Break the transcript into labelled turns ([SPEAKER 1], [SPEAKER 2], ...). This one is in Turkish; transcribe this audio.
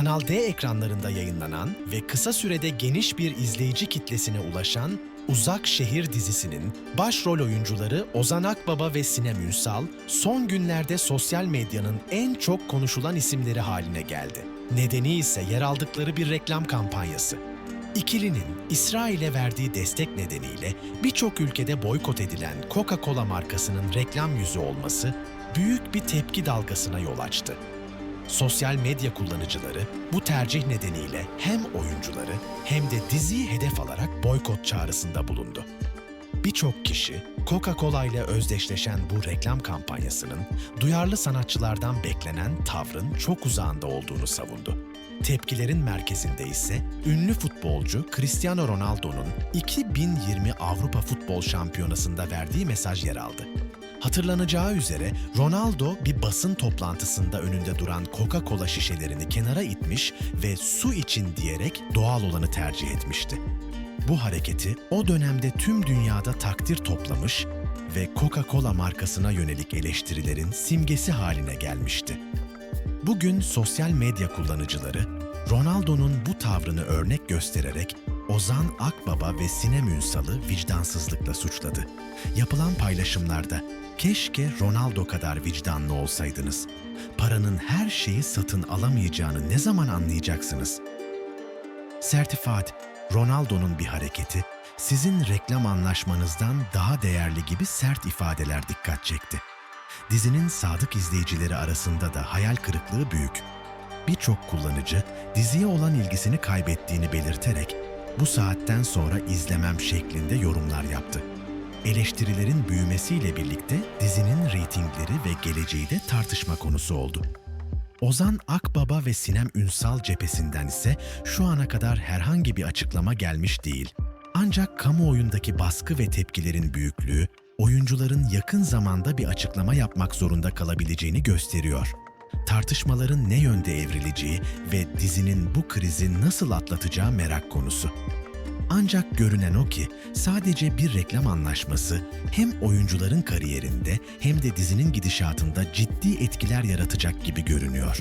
[SPEAKER 1] Kanal D ekranlarında yayınlanan ve kısa sürede geniş bir izleyici kitlesine ulaşan Uzak Şehir dizisinin başrol oyuncuları Ozan Akbaba ve Sinem Ünsal son günlerde sosyal medyanın en çok konuşulan isimleri haline geldi. Nedeni ise yer aldıkları bir reklam kampanyası. İkilinin İsrail'e verdiği destek nedeniyle birçok ülkede boykot edilen Coca-Cola markasının reklam yüzü olması büyük bir tepki dalgasına yol açtı. Sosyal medya kullanıcıları bu tercih nedeniyle hem oyuncuları hem de diziyi hedef alarak boykot çağrısında bulundu. Birçok kişi Coca-Cola ile özdeşleşen bu reklam kampanyasının duyarlı sanatçılardan beklenen tavrın çok uzağında olduğunu savundu. Tepkilerin merkezinde ise ünlü futbolcu Cristiano Ronaldo'nun 2020 Avrupa Futbol Şampiyonası'nda verdiği mesaj yer aldı. Hatırlanacağı üzere Ronaldo bir basın toplantısında önünde duran Coca-Cola şişelerini kenara itmiş ve su için diyerek doğal olanı tercih etmişti. Bu hareketi o dönemde tüm dünyada takdir toplamış ve Coca-Cola markasına yönelik eleştirilerin simgesi haline gelmişti. Bugün sosyal medya kullanıcıları Ronaldo'nun bu tavrını örnek göstererek Ozan Akbaba ve Sinem Ünsal'ı vicdansızlıkla suçladı. Yapılan paylaşımlarda keşke Ronaldo kadar vicdanlı olsaydınız. Paranın her şeyi satın alamayacağını ne zaman anlayacaksınız? Sertifat, Ronaldo'nun bir hareketi, sizin reklam anlaşmanızdan daha değerli gibi sert ifadeler dikkat çekti. Dizinin sadık izleyicileri arasında da hayal kırıklığı büyük. Birçok kullanıcı diziye olan ilgisini kaybettiğini belirterek bu saatten sonra izlemem şeklinde yorumlar yaptı. Eleştirilerin büyümesiyle birlikte dizinin reytingleri ve geleceği de tartışma konusu oldu. Ozan Akbaba ve Sinem Ünsal cephesinden ise şu ana kadar herhangi bir açıklama gelmiş değil. Ancak kamuoyundaki baskı ve tepkilerin büyüklüğü, oyuncuların yakın zamanda bir açıklama yapmak zorunda kalabileceğini gösteriyor. Tartışmaların ne yönde evrileceği ve dizinin bu krizi nasıl atlatacağı merak konusu. Ancak görünen o ki sadece bir reklam anlaşması hem oyuncuların kariyerinde hem de dizinin gidişatında ciddi etkiler yaratacak gibi görünüyor.